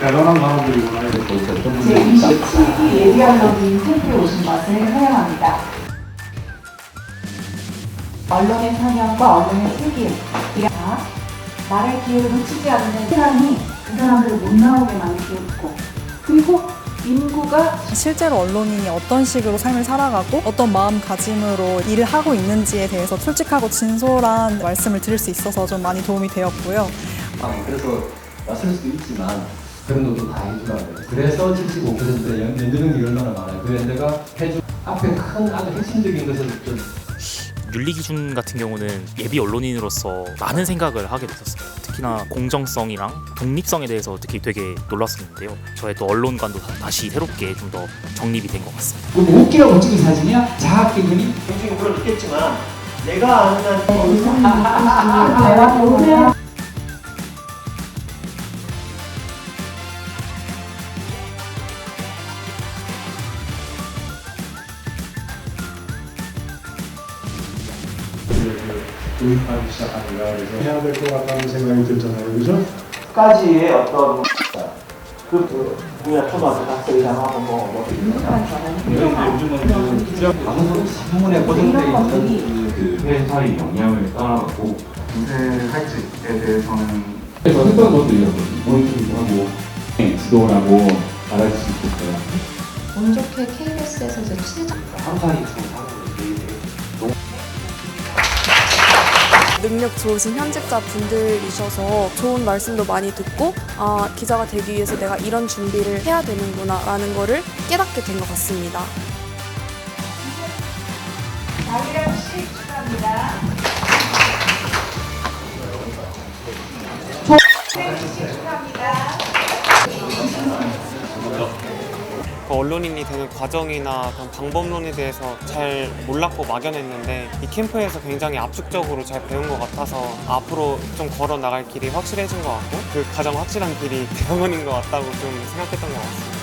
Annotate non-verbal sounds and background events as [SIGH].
대단한 사람들이구나. 제27기 예리언론인 캠프에 오신 것을 환영합니다. 언론의 상향과 언론의 세계, 이라 말할 기회를 놓치지 않는 사람이 그 사람들을 못 나오게 만들고 그리고 인구가 실제로 언론인이 어떤 식으로 삶을 살아가고 어떤 마음가짐으로 일을 하고 있는지에 대해서 솔직하고 진솔한 말씀을 드릴 수 있어서 좀 많이 도움이 되었고요. 아, 그래서 낯설 수도 있지만 그런 것도 다 돼요. 그래서 75%의 연- 연대능력이 얼마나 많아요. 그 연대가 해주 앞에 큰 아주 핵심적인 것을 좀 윤리 기준 같은 경우는 예비 언론인으로서 많은 생각을 하게 됐었어요. 특히나 공정성이랑 독립성에 대해서 특히 되게 놀랐었는데요. 저의 또 언론관도 다- 다시 새롭게 좀 더 정립이 된 것 같습니다. 그뭐 웃기라고 찍은 사진이야? 자학 기분이? 굉장히 물론 있겠지만 내가 아는 한 도입하기 시작하니까 그래서 해야 될 것 같다는 생각이 들잖아요 그죠? 까지의 어떤 그 우리가 초등학교 학생이랑 하고 뭐, 뭐 민주한 저는 요즘은 그 방송 신문에 이런 보도돼 것들이 있는 그 회사의 영향을 따라가고 분쇄할지에 대해서는 그래서 했던 거죠. 모니터링도 하고 지도라고 말할 수 있겠어요. 운 좋게 KBS에서 이제 취재자 항상 이 능력 좋으신 현직자 분들이셔서 좋은 말씀도 많이 듣고 아 기자가 되기 위해서 내가 이런 준비를 해야 되는구나라는 거를 깨닫게 된 것 같습니다. 씨 축하합니다. 그 언론인이 되는 과정이나 그런 방법론에 대해서 잘 몰랐고 막연했는데 이 캠프에서 굉장히 압축적으로 잘 배운 것 같아서 앞으로 좀 걸어 나갈 길이 확실해진 것 같고 그 가장 확실한 길이 [LAUGHS] 대학원인 것 같다고 좀 생각했던 것 같습니다.